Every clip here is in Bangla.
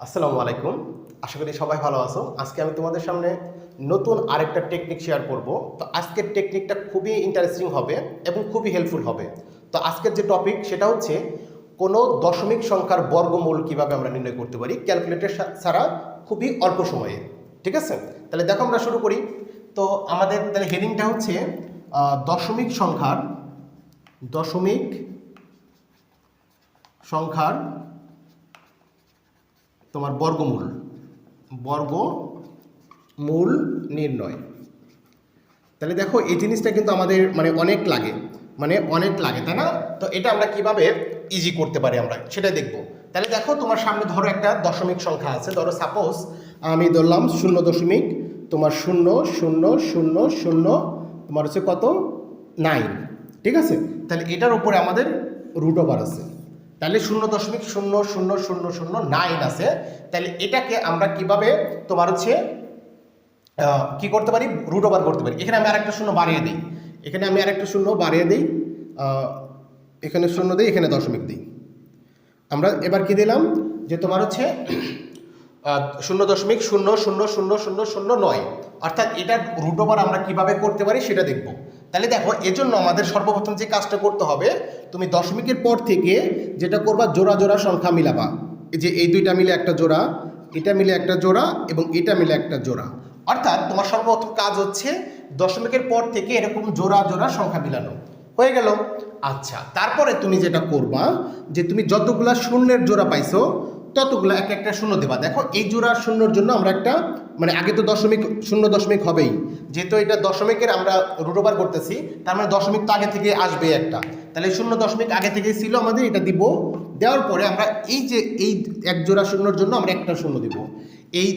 আসসালামু আলাইকুম। আশা করি সবাই ভালো আছো। আজকে আমি তোমাদের সামনে নতুন আরেকটা টেকনিক শেয়ার করব। তো আজকের টেকনিকটা খুবই ইন্টারেস্টিং হবে এবং খুবই হেল্পফুল হবে। তো আজকের যে টপিক সেটা হচ্ছে কোনো দশমিক সংখ্যার বর্গমূল কীভাবে আমরা নির্ণয় করতে পারি ক্যালকুলেটর ছাড়া খুবই অল্প সময়ে। ঠিক আছে? তাহলে দেখো আমরা শুরু করি। তো আমাদের তাহলে হেডিংটা হচ্ছে দশমিক সংখ্যার দশমিক সংখ্যার তোমার বর্গমূল। বর্গমূল নির্ণয়। তাহলে দেখো, এই জিনিসটা কিন্তু আমাদের মানে অনেক লাগে। মানে অনেক লাগে, তাই না? তো এটা আমরা কীভাবে ইজি করতে পারি আমরা? সেটা দেখব। তাহলে দেখো, তোমার সামনে ধরো একটা দশমিক সংখ্যা আছে। ধরো সাপোজ আমি ধরলাম শূন্য দশমিক, তোমার শূন্য শূন্য শূন্য শূন্য, তোমার হচ্ছে কত? নাইন ঠিক আছে? তাহলে এটার উপরে আমাদের রুট ওভার আছে। তাহলে শূন্য দশমিক শূন্য শূন্য শূন্য শূন্য নাইন আছে। তাহলে এটাকে আমরা কীভাবে তোমার হচ্ছে কি করতে পারি? রুট ওভার করতে পারি। এখানে আমি আরেকটা শূন্য বাড়িয়ে দিই। এখানে আমি আরেকটা শূন্য বাড়িয়ে দিই। এখানে শূন্য দিই, এখানে দশমিক দিই। আমরা এবার কি দিলাম? যে তোমার হচ্ছে শূন্য দশমিক শূন্য শূন্য শূন্য শূন্য শূন্য নয়। অর্থাৎ এটার রুট ওভার আমরা কীভাবে করতে পারি সেটা দেখব। তাহলে দেখো, এজন্য আমাদের সর্বপ্রথম যে কাজটা করতে হবে, তুমি দশমিকের পর থেকে যেটা করবা, জোড়া জোড়া সংখ্যা মিলাবা। যে এই দুইটা মিলে একটা জোড়া, এটা মিলে একটা জোড়া এবং এটা মিলে একটা জোড়া। অর্থাৎ তোমার সর্বপ্রথম কাজ হচ্ছে দশমিকের পর থেকে এরকম জোড়া জোড়া সংখ্যা মিলানো। হয়ে গেল? আচ্ছা তারপরে তুমি যেটা করবা, যে তুমি যতগুলা শূন্যের জোড়া পাইছো ততগুলো এক একটা শূন্য দেবা। দেখো, এই জোড়া শূন্যর জন্য আমরা একটা মানে আগে তো দশমিক, শূন্য দশমিক হবেই। যেহেতু এটা দশমিকের আমরা রুট করতেছি, তার মানে দশমিক তো আগে থেকে আসবে একটা। তাহলে শূন্য দশমিক আগে থেকে ছিল আমাদের, এটা দিব। দেওয়ার পরে আমরা এই যে, এই এক জোড়া শূন্যর জন্য আমরা একটা শূন্য দিব। এই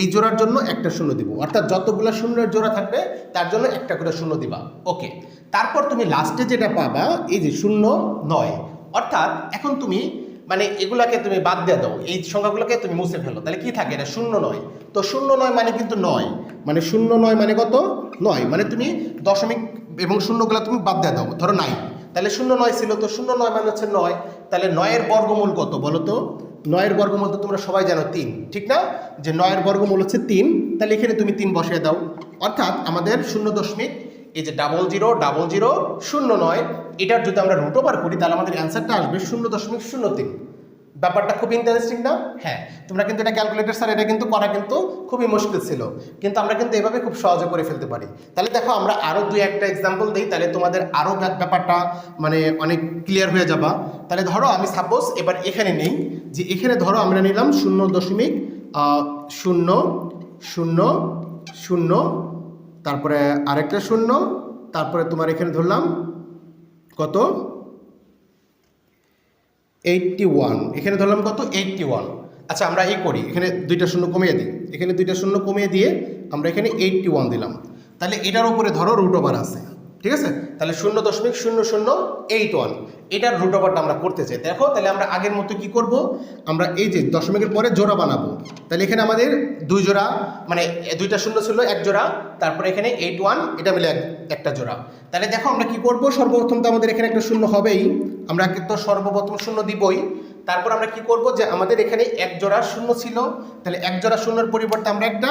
এই জোড়ার জন্য একটা শূন্য দিব। অর্থাৎ যতগুলো শূন্যের জোড়া থাকবে, তার জন্য একটা করে শূন্য দিবা। ওকে, তারপর তুমি লাস্টে যেটা পাবা, এই যে শূন্য নয়। অর্থাৎ এখন তুমি মানে এগুলাকে তুমি বাদ দিয়ে দাও। এই সংখ্যাগুলোকে তুমি মুছে ফেলো। তাহলে কি থাকে? এটা শূন্য নয়। তো শূন্য নয় মানে কিন্তু নয়। মানে শূন্য নয় মানে কত? নয়। মানে তুমি দশমিক এবং শূন্যগুলো তুমি বাদ দিয়ে দাও। ধরো নাই তাহলে শূন্য নয় ছিল। তো শূন্য নয় মানে হচ্ছে নয়। তাহলে নয়ের বর্গমূল কত বলো তো? নয়ের বর্গমূল তো তোমরা সবাই জানো তিন। ঠিক না? যে নয়ের বর্গমূল হচ্ছে তিন। তাহলে এখানে তুমি তিন বসিয়ে দাও। অর্থাৎ আমাদের শূন্য দশমিক এই যে ডাবল জিরো ডাবল জিরো শূন্য নয়, এটার যদি আমরা রুট ওভার করি, তাহলে আমাদের অ্যান্সারটা আসবে শূন্য দশমিক শূন্য তিন। ব্যাপারটা খুব ইন্টারেস্টিং না? হ্যাঁ তোমরা কিন্তু এটা ক্যালকুলেটর স্যার এটা কিন্তু করা কিন্তু খুবই মুশকিল ছিল। কিন্তু আমরা কিন্তু এভাবে খুব সহজে করে ফেলতে পারি। তাহলে দেখো, আমরা আরও দুই একটা এক্সাম্পল দিই, তাহলে তোমাদের আরও ব্যাপারটা মানে অনেক ক্লিয়ার হয়ে যাবা। তাহলে ধরো, আমি সাপোজ এবার এখানে নেই, যে এখানে ধরো, আমরা নিলাম শূন্য দশমিক শূন্য শূন্য শূন্য তারপরে আরেকটা শূন্য, তারপরে তোমার এখানে ধরলাম কত? এইটটি ওয়ান এখানে ধরলাম কত? এইটটি ওয়ান আচ্ছা আমরা এই করি, এখানে দুইটা শূন্য কমিয়ে দিই। এখানে দুইটা শূন্য কমিয়ে দিয়ে আমরা এখানে এইটটি ওয়ান দিলাম। তাহলে এটার উপরে ধরো রুট ওভার আছে। ঠিক আছে? তাহলে শূন্য দশমিক শূন্য শূন্য এইট ওয়ান এটার রুট ওভারটা আমরা করতে চাই। দেখো, তাহলে আমরা আগের মতো কি করব? আমরা এই যে দশমিকের পরে জোড়া বানাবো। তাহলে এখানে আমাদের দুই জোড়া মানে দুইটা শূন্য ছিল, এক জোড়া। তারপরে এখানে এইট ওয়ান এটা মিলে একটা জোড়া। তাহলে দেখো, আমরা কি করব? সর্বপ্রথম তো আমাদের এখানে একটা শূন্য হবেই। আমরা তো সর্বপ্রথম শূন্য দিবই। তারপর আমরা কি করব? যে আমাদের এখানে এক জোড়া শূন্য ছিল। তাহলে এক জোড়া শূন্যর পরিবর্তে আমরা একটা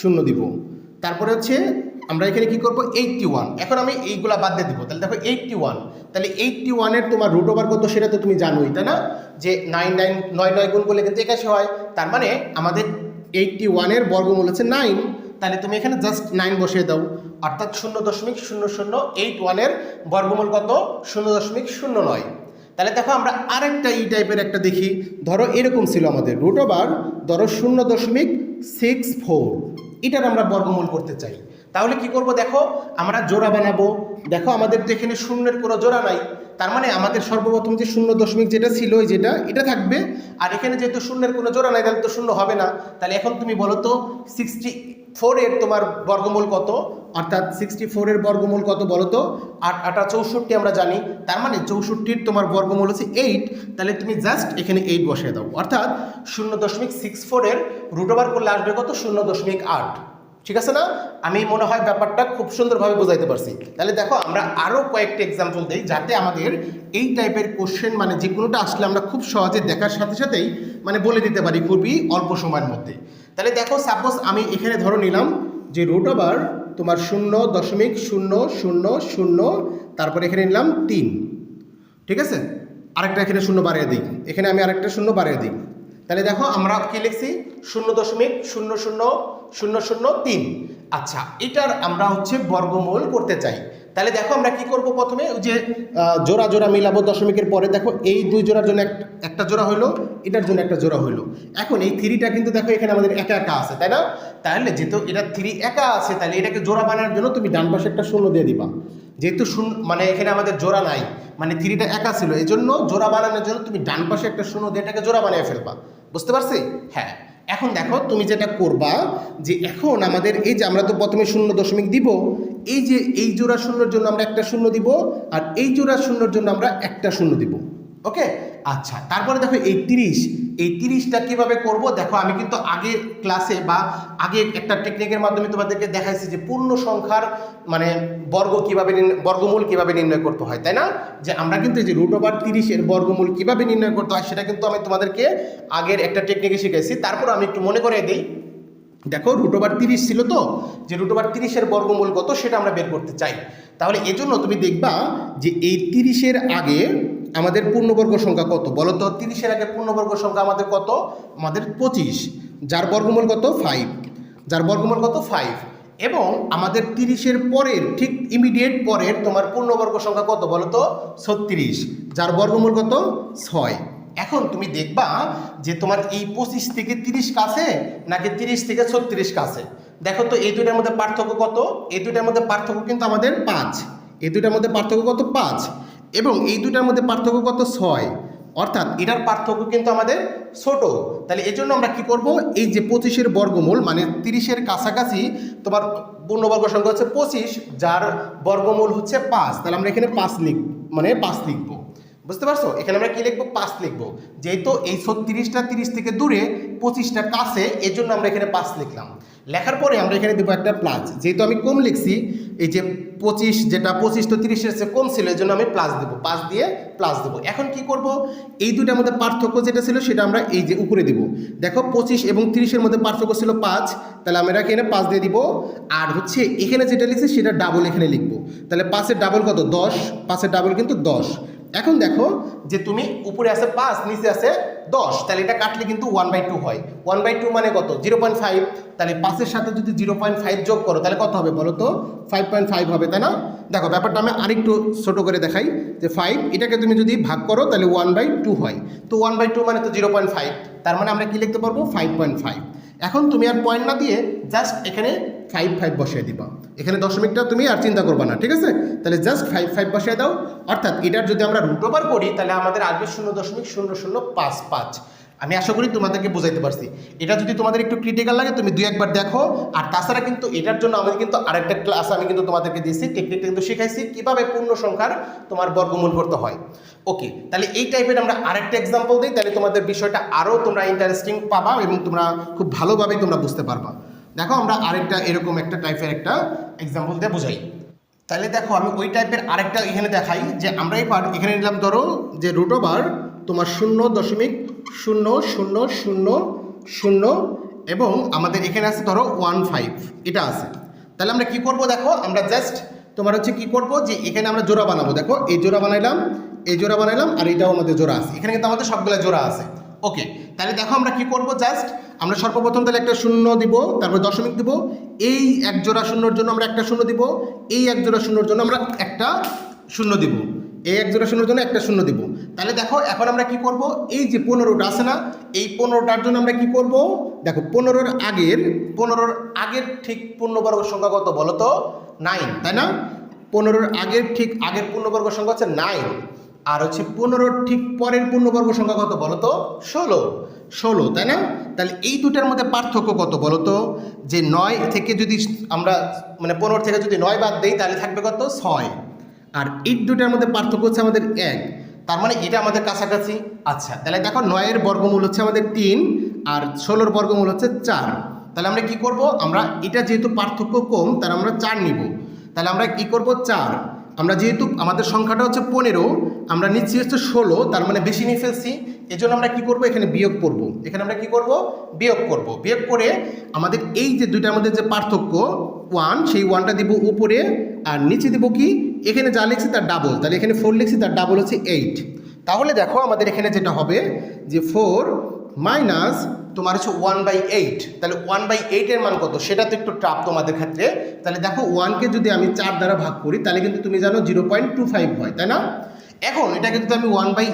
শূন্য দিব। তারপরে হচ্ছে আমরা এখানে কি করব? এইটটি ওয়ান এখন আমি এইগুলা বাদ দিয়ে দিব। তাহলে দেখো এইটটি ওয়ান তাহলে এইটটি ওয়ানের তোমার রুট ওভার কত সেটা তো তুমি জানোই, তাই না? যে নাইন নাইন নয় নয় গুণ করলে কিন্তু একাশি হয়। তার মানে আমাদের এইটটি ওয়ানের বর্গমূল হচ্ছে নাইন তাহলে তুমি এখানে জাস্ট নাইন বসিয়ে দাও। অর্থাৎ শূন্য দশমিক শূন্য শূন্য এইট ওয়ানের বর্গমূল কত? শূন্য দশমিক শূন্য নয়। তাহলে দেখো আমরা আরেকটা এই টাইপের একটা দেখি। ধরো এরকম ছিল আমাদের। রুট ওভার ধরো শূন্য দশমিক সিক্স ফোর এটার আমরা বর্গমূল করতে চাই। তাহলে কি করব দেখো, আমরা জোড়া বানাবো। দেখো, আমাদের তো এখানে শূন্যের কোনো জোড়া নাই। তার মানে আমাদের সর্বপ্রথম যে শূন্য দশমিক যেটা ছিল যেটা, এটা থাকবে। আর এখানে যেহেতু শূন্যের কোনো জোড়া নাই, তাহলে তো শূন্য হবে না। তাহলে এখন তুমি বলো তো সিক্সটি ফোরের তোমার বর্গমূল কত? অর্থাৎ সিক্সটি ফোরের বর্গমূল কত বলো তো? আট, আটা চৌষট্টি আমরা জানি। তার মানে চৌষট্টির তোমার বর্গমূল হচ্ছে এইট তাহলে তুমি জাস্ট এখানে এইট বসিয়ে দাও। অর্থাৎ শূন্য দশমিক সিক্স ফোরের রুট ওভার করলে আসবে কত? শূন্য দশমিক আট। ঠিক আছে না? আমি মনে হয় ব্যাপারটা খুব সুন্দরভাবে বোঝাইতে পারছি। তাহলে দেখো, আমরা আরও কয়েকটা এক্সাম্পল দিই যাতে আমাদের এই টাইপের কোশ্চেন মানে যে কোনোটা আসলে আমরা খুব সহজে দেখার সাথে সাথেই মানে বলে দিতে পারি খুবই অল্প সময়ের মধ্যে। তাহলে দেখো সাপোজ আমি এখানে ধরো নিলাম যে রুট ওভার তোমার শূন্য দশমিক শূন্য শূন্য শূন্য, তারপরে এখানে নিলাম তিন। ঠিক আছে? আরেকটা এখানে শূন্য বাড়িয়ে দিই। এখানে আমি আরেকটা শূন্য বাড়িয়ে দিই। তাহলে দেখো আমরা কি লিখছি? শূন্য দশমিক শূন্য শূন্য শূন্য শূন্য তিন। আচ্ছা এটার আমরা হচ্ছে বর্গমূল করতে চাই। তাহলে দেখো আমরা কি করব প্রথমে? ওই যে জোড়া জোড়া মিলাবো দশমিকের পরে। দেখো এই দুই জোড়ার জন্য এক- একটা জোড়া হইল, এটার জন্য একটা জোড়া হইল। এখন এই থ্রিটা কিন্তু দেখো এখানে আমাদের একা একা আছে, তাই না? তাহলে যেহেতু এটা থ্রি একা আছে, তাহলে এটাকে জোড়া বানানোর জন্য তুমি ডান পাশে একটা শূন্য দিয়ে দিবা। যেহেতু শূন্য মানে এখানে আমাদের জোড়া নাই মানে থ্রিটা একা ছিল এই জন্য জোড়া বানানোর জন্য তুমি ডান পাশে একটা শূন্য দিয়ে এটাকে জোড়া বানিয়ে ফেলবা। বুঝতে পারছি? হ্যাঁ। এখন দেখো, তুমি যেটা করবা, যে এখন আমাদের এই যে আমরা তো প্রথমে শূন্য দশমিক দিব, এই যে এই জোড়া শূন্যর জন্য আমরা একটা শূন্য দিব, আর এই জোড়া শূন্যর জন্য আমরা একটা শূন্য দিব। ওকে? আচ্ছা তারপরে দেখো এই তিরিশ, এই তিরিশটা কীভাবে করব? দেখো, আমি কিন্তু আগে ক্লাসে বা আগে একটা টেকনিকের মাধ্যমে তোমাদেরকে দেখাইছি যে পূর্ণ সংখ্যার মানে বর্গ কীভাবে বর্গমূল কীভাবে নির্ণয় করতে হয়, তাই না? যে আমরা কিন্তু এই যে রুট ওভার তিরিশের বর্গমূল কীভাবে নির্ণয় করতে হয়, সেটা কিন্তু আমি তোমাদেরকে আগের একটা টেকনিকে শিখেছি তারপর আমি একটু মনে করে দিই। দেখো রুট ওভার তিরিশ ছিল তো? যে রুট ওভার তিরিশের বর্গমূল কত, সেটা আমরা বের করতে চাই। তাহলে এজন্য তুমি দেখবা যে এই তিরিশের আগে আমাদের পূর্ণবর্গ সংখ্যা কত? বলো তো, তিরিশের আগে পূর্ণবর্গ সংখ্যা আমাদের কত? আমাদের পঁচিশ। যার বর্গমূল কত? ফাইভ যার বর্গমূল কত? ফাইভ এবং আমাদের তিরিশের পরের, ঠিক ইমিডিয়েট পরের তোমার পূর্ণবর্গ সংখ্যা কত বলো তো? ছত্রিশ। যার বর্গমূল কত? ছয়। এখন তুমি দেখবা যে তোমার এই পঁচিশ থেকে তিরিশ কাছে নাকি তিরিশ থেকে ছত্রিশ কাছে? দেখো তো, এই দুটার মধ্যে পার্থক্য কত? এই দুটার মধ্যে পার্থক্য কিন্তু আমাদের পাঁচ। এই দুটার মধ্যে পার্থক্য কত? পাঁচ। এবং এই দুটার মধ্যে পার্থক্য কত? ছয়। অর্থাৎ এটার পার্থক্য কিন্তু আমাদের ছোট। তাহলে এই জন্য আমরা কি করব? এই যে পঁচিশের বর্গমূল মানে তিরিশের কাছাকাছি তোমার পূর্ণবর্গ সংখ্যা হচ্ছে পঁচিশ, যার বর্গমূল হচ্ছে পাঁচ। তাহলে আমরা এখানে পাঁচ লিখ মানে পাঁচ লিখব। বুঝতে পারছ? এখানে আমরা কি লিখব? পাঁচ লিখব। যেহেতু এই ছত্রিশটা তিরিশ থেকে দূরে পঁচিশটা কাছে এই জন্য আমরা এখানে পাঁচ লিখলাম। লেখার পরে আমরা এখানে দেবো একটা প্লাস যেহেতু আমি কম লিখছি, এই যে পঁচিশ, যেটা পঁচিশ তো তিরিশের চেয়ে কম ছিল, এই জন্য আমি প্লাস দেবো। পাঁচ দিয়ে প্লাস দেবো। এখন কি করব? এই দুটার মধ্যে পার্থক্য যেটা ছিল, সেটা আমরা এই যে উপরে দিব। দেখো, পঁচিশ এবং তিরিশের মধ্যে পার্থক্য ছিল পাঁচ। তাহলে আমরা এখানে পাঁচ দিয়ে দিব। আর হচ্ছে, এখানে যেটা লিখছি, সেটা ডাবল এখানে লিখব। তাহলে পাঁচের ডাবল কত? দশ। পাঁচের ডাবল কিন্তু দশ। এখন দেখো, যে তুমি উপরে আছে পাঁচ, নিচে আছে দশ, তাহলে এটা কাটলে কিন্তু ওয়ান বাই টু হয়। ওয়ান বাই টু মানে কত? জিরো পয়েন্ট ফাইভ তাহলে পাঁচের সাথে যদি জিরো পয়েন্ট ফাইভ যোগ করো, তাহলে কত হবে বলো তো? ফাইভ পয়েন্ট ফাইভ হবে, তাই না? দেখো, ব্যাপারটা আমি আরেকটু ছোট করে দেখাই, যে ফাইভ এটাকে তুমি যদি ভাগ করো, তাহলে ওয়ান বাই টু হয়। তো ওয়ান বাই টু মানে তো জিরো পয়েন্ট ফাইভ তার মানে আমরা কি লিখতে পারব? ফাইভ পয়েন্ট ফাইভ এখন তুমি আর পয়েন্ট না দিয়ে জাস্ট এখানে ফাইভ ফাইভ বসিয়ে দিবা। এখানে দশমিকটা তুমি আর চিন্তা করবা না, ঠিক আছে? তাহলে জাস্ট ফাইভ ফাইভ বসিয়ে দাও। অর্থাৎ এটার যদি আমরা রুট ওভার করি, তাহলে আমাদের আসবে শূন্য দশমিক শূন্য শূন্য পাঁচ পাঁচ। আমি আশা করি তোমাদেরকে বোঝাইতে পারছি। এটা যদি তোমাদের একটু ক্রিটিক্যাল লাগে, তুমি দুই একবার দেখো। আর তাছাড়া কিন্তু এটার জন্য আমাদের কিন্তু আরেকটা ক্লাস আমি কিন্তু তোমাদেরকে দিয়েছি। টেকনিকটা কিন্তু শিখাইছি, কীভাবে পূর্ণ সংখ্যার তোমার বর্গমূল করতে হয়। ওকে তাহলে এই টাইপের আমরা আরেকটা এক্সাম্পল দিই। তাহলে তোমাদের বিষয়টা আরও তোমরা ইন্টারেস্টিং পাবা এবং তোমরা খুব ভালোভাবে তোমরা বুঝতে পারবা। দেখো, আমরা আরেকটা এরকম একটা টাইপের একটা এক্সাম্পল দিয়ে বোঝাই। তাহলে দেখো, আমি ওই টাইপের আরেকটা এখানে দেখাই যে আমরা এবার এখানে নিলাম, ধরো যে রুট ওভার তোমার শূন্য দশমিক শূন্য শূন্য শূন্য শূন্য এবং আমাদের এখানে আছে, ধরো ওয়ান ফাইভ এটা আছে। তাহলে আমরা কি করব দেখো, আমরা জাস্ট তোমার হচ্ছে কি করব যে এখানে আমরা জোড়া বানাবো। দেখো, এই জোড়া বানাইলাম, এই জোড়া বানাইলাম, আর এটাও আমাদের জোড়া আছে। এখানে কিন্তু আমাদের সবগুলো জোড়া আছে। ওকে তাহলে দেখো, আমরা কি করব জাস্ট আমরা সর্বপ্রথম তাহলে একটা শূন্য দিব, তারপর দশমিক দিব। এই এক জোড়া শূন্যর জন্য আমরা একটা শূন্য দিব, এই এক জোড়া শূন্যর জন্য আমরা একটা শূন্য দিব। এই এক জোড়া শূন্যর জন্য একটা শূন্য দিব। তাহলে দেখো, এখন আমরা কি করব? এই যে পনেরোটা আছে না, এই পনেরোটার জন্য আমরা কি করব? দেখো, পনেরোর আগের পনেরোর আগের ঠিক পূর্ণবর্গ সংখ্যা কত বলো তো? নাইন তাই না? পনেরোর আগের ঠিক আগের পূর্ণবর্গ সংখ্যা হচ্ছে নাইন আর হচ্ছে পনেরোর ঠিক পরের পূর্ণবর্গ সংখ্যা কত বলো তো ষোলো। ষোলো, তাই না? তাহলে এই দুটার মধ্যে পার্থক্য কত বলো তো যে নয় থেকে যদি আমরা মানে পনেরো থেকে যদি নয় বাদ দেই, তাহলে থাকবে কত? ছয়। আর এই দুটার মধ্যে পার্থক্য হচ্ছে আমাদের এক। তার মানে এটা আমাদের কাছাকাছি। আচ্ছা তাহলে দেখো নয়ের বর্গমূল হচ্ছে আমাদের তিন, আর ষোলোর বর্গমূল হচ্ছে চার। তাহলে আমরা কি করব? আমরা এটা যেহেতু পার্থক্য কম, তাহলে আমরা চার নিব। তাহলে আমরা কি করব? চার। আমরা যেহেতু আমাদের সংখ্যাটা হচ্ছে পনেরো, আমরা নিচ্ছি হচ্ছে ষোলো, তার মানে বেশি নিয়ে ফেলছি। এই জন্য আমরা কি করব? এখানে বিয়োগ করব। এখানে আমরা কি করব? বিয়োগ করব। বিয়োগ করে আমাদের এই যে দুইটার মধ্যে যে পার্থক্য ওয়ান সেই ওয়ানটা দিব উপরে, আর নিচে দিব কি? এখানে যা লিখছি তার ডাবল তাহলে এখানে ফোর লিখছি, তার ডাবল হচ্ছে এইট তাহলে দেখো আমাদের এখানে যেটা হবে, যে ফোর মাইনাস তোমার হচ্ছে ওয়ান বাই এইট তাহলে ওয়ান বাই এইটের মান কত? সেটা তো একটু টাপ তোমাদের ক্ষেত্রে। তাহলে দেখো ওয়ানকে যদি আমি চার দ্বারা ভাগ করি, তাহলে কিন্তু তুমি জানো জিরো পয়েন্ট টু ফাইভ হয়, তাই না? এখন এটাকে যদি আমি ওয়ান বাই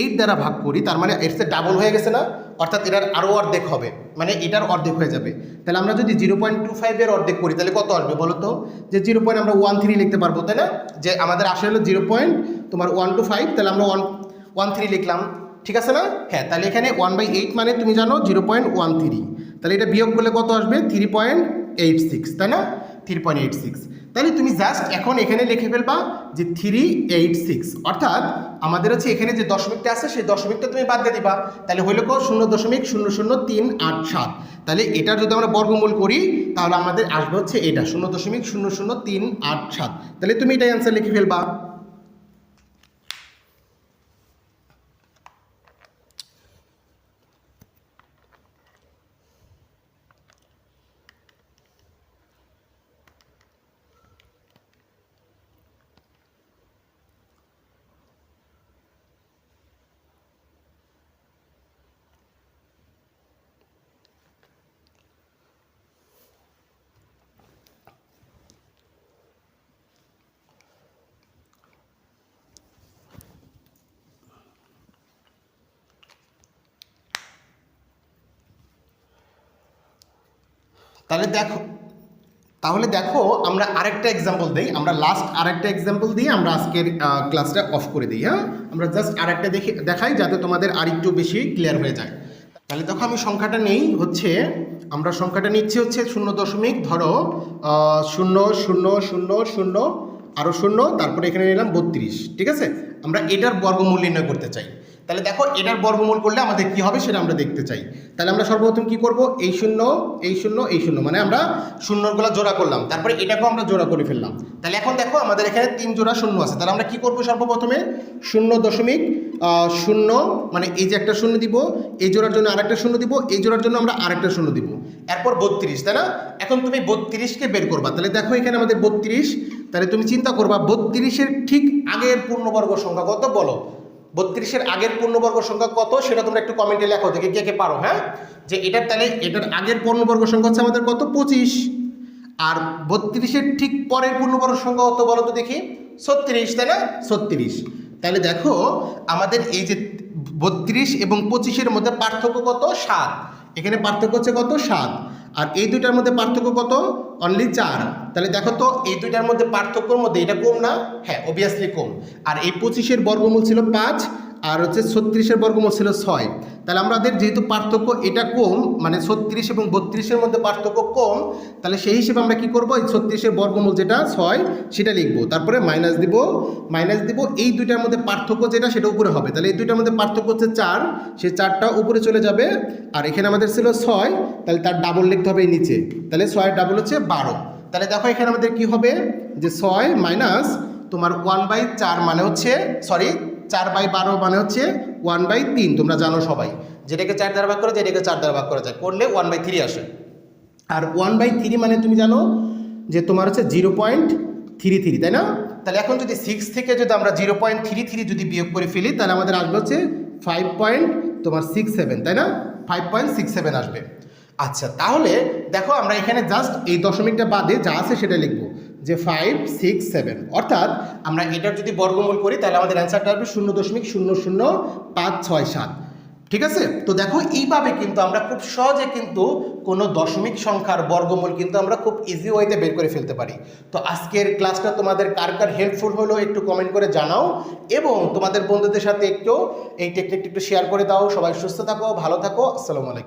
এইট দ্বারা ভাগ করি, তার মানে এর ডাবল হয়ে গেছে না? অর্থাৎ এটার আরও অর্ধেক হবে মানে এটার অর্ধেক হয়ে যাবে। তাহলে আমরা যদি জিরো পয়েন্ট টু ফাইভের অর্ধেক করি, তাহলে কত আসবে বলো তো? যে জিরো পয়েন্ট আমরা ওয়ান থ্রি লিখতে পারব, তাই না? যে আমাদের আসে হলো জিরো পয়েন্ট তোমার ওয়ান টু ফাইভ তাহলে আমরা ওয়ান ওয়ান থ্রি লিখলাম। ঠিক আছে না? হ্যাঁ তাহলে এখানে ওয়ান বাই এইট মানে তুমি জানো জিরো পয়েন্ট ওয়ান থ্রি তাহলে এটা বিয়োগ করলে কত আসবে? থ্রি পয়েন্ট এইট সিক্স তাই না? থ্রি পয়েন্ট এইট সিক্স তাহলে তুমি জাস্ট এখন এখানে লিখে ফেলবা যে থ্রি এইট সিক্স অর্থাৎ আমাদের হচ্ছে এখানে যে দশমিকটা আছে, সেই দশমিকটা তুমি বাদ দিয়ে দিবা। তাহলে হইল কো শূন্য দশমিক শূন্য শূন্য তিন আট সাত। তাহলে এটা যদি আমরা বর্গমূল করি, তাহলে আমাদের আসবে হচ্ছে এটা, শূন্য দশমিক শূন্য শূন্য তিন আট সাত। তাহলে তুমি এটাই অ্যান্সার লিখে ফেলবা। তাহলে দেখো তাহলে দেখো আমরা আরেকটা এক্সাম্পল দিই, আমরা লাস্ট আরেকটা এক্সাম্পল দিয়ে আমরা আজকের ক্লাসটা অফ করে দিই হ্যাঁ? আমরা জাস্ট আরেকটা দেখে, দেখাই যাতে তোমাদের আরেকটু বেশি ক্লিয়ার হয়ে যায়। তাহলে দেখো আমি সংখ্যাটা নেই, হচ্ছে, আমরা সংখ্যাটা নিচ্ছি হচ্ছে শূন্য দশমিক, ধরো শূন্য শূন্য শূন্য শূন্য আরও শূন্য, তারপরে এখানে নিলাম বত্রিশ, ঠিক আছে? আমরা এটার বর্গমূল নির্ণয় করতে চাই। তাহলে দেখো এটার বর্গমূল করলে আমাদের কি হবে সেটা আমরা দেখতে চাই। তাহলে আমরা সর্বপ্রথম কি করব? এই শূন্য এই শূন্য এই শূন্য মানে আমরা শূন্যগুলো জোড়া করলাম। তারপরে এটাকেও আমরা জোড়া করে ফেললাম। তাহলে এখন দেখো আমাদের এখানে তিন জোড়া শূন্য আছে। তাহলে আমরা কি করব সর্বপ্রথমে? শূন্য দশমিক শূন্য মানে এই যে একটা শূন্য দিব, এই জোড়ার জন্য আরেকটা শূন্য দিব, এই জোড়ার জন্য আমরা আরেকটা শূন্য দিব। এরপর বত্রিশ, তাই না? এখন তুমি বত্রিশকে বের করবা। তাহলে দেখো এখানে আমাদের বত্রিশ, তাহলে তুমি চিন্তা করবা, বত্রিশের ঠিক আগের পূর্ণবর্গ সংখ্যা কত বলো? বত্রিশের আগের পূর্ণবর্গ সংখ্যা কত? সেটা তোমরা একটু কমেন্টে লেখো, দেখে কে কে পারো হ্যাঁ? যে এটার তাহলে এটার আগের পূর্ণবর্গ সংখ্যা হচ্ছে আমাদের কত? পঁচিশ। আর বত্রিশের ঠিক পরের পূর্ণবর্গ সংখ্যা কত বলো তো দেখি? ছত্রিশ, তাই না? ছত্রিশ। তাহলে দেখো, আমাদের এই যে বত্রিশ এবং পঁচিশের মধ্যে পার্থক্য কত? সাত। এখানে পার্থক্য হচ্ছে কত? সাত। আর এই দুইটার মধ্যে পার্থক্য কত? অনলি চার। তাহলে দেখো তো, এই দুইটার মধ্যে পার্থক্যর মধ্যে এটা কম না? হ্যাঁ অবভিয়াসলি কম। আর এই পঁচিশের বর্গমূল ছিল পাঁচ, আর হচ্ছে ছত্রিশের বর্গমূল ছিল ছয়। তাহলে আমাদের যেহেতু পার্থক্য এটা কম মানে ছত্রিশ এবং বত্রিশের মধ্যে পার্থক্য কম, তাহলে সেই হিসেবে আমরা কি করব? এই ছত্রিশের বর্গমূল যেটা ছয়, সেটা লিখব। তারপরে মাইনাস দিব মাইনাস দিব, এই দুইটার মধ্যে পার্থক্য যেটা, সেটা উপরে হবে। তাহলে এই দুইটার মধ্যে পার্থক্য হচ্ছে চার, সেই চারটা উপরে চলে যাবে। আর এখানে আমাদের ছিল ছয়, তাহলে তার ডাবল লিখতে হবে নিচে। তাহলে ছয়ের ডাবল হচ্ছে বারো। তাহলে দেখো এখানে আমাদের কি হবে? যে ছয় মাইনাস তোমার ওয়ান বাই চার মানে হচ্ছে সরি চার বাই বারো মানে হচ্ছে ওয়ান বাই তিন, তোমরা জানো সবাই। যেটাকে চার দ্বারা ভাগ করা যায়, এটাকে চার দ্বারা ভাগ করা যায়। করলে ওয়ান বাই থ্রি আসে। আর ওয়ান বাই থ্রি মানে তুমি জানো যে তোমার হচ্ছে জিরো পয়েন্ট থ্রি থ্রি তাই না? তাহলে এখন যদি সিক্স থেকে যদি আমরা জিরো পয়েন্ট থ্রি থ্রি যদি বিয়োগ করে ফেলি, তাহলে আমাদের আসবে হচ্ছে ফাইভ পয়েন্ট তোমার সিক্স সেভেন তাই না? ফাইভ পয়েন্ট সিক্স সেভেন আসবে। আচ্ছা তাহলে দেখো আমরা এখানে জাস্ট এই দশমিকটা বাদে যা আছে সেটা লিখব। যে ফাইভ সিক্স সেভেন অর্থাৎ আমরা এটার যদি বর্গমূল করি, তাহলে আমাদের অ্যান্সারটা আসবে শূন্য দশমিক শূন্য শূন্য পাঁচ ছয় সাত। ঠিক আছে? তো দেখো, এইভাবে কিন্তু আমরা খুব সহজে কিন্তু কোনো দশমিক সংখ্যার বর্গমূল কিন্তু আমরা খুব ইজি ওয়েতে বের করে ফেলতে পারি। তো আজকের ক্লাসটা তোমাদের কার কার হেল্পফুল হলো একটু কমেন্ট করে জানাও। এবং তোমাদের বন্ধুদের সাথে একটু এই টেকনিকটা একটু শেয়ার করে দাও। সবাই সুস্থ থাকো, ভালো থাকো। আসসালামু আলাইকুম।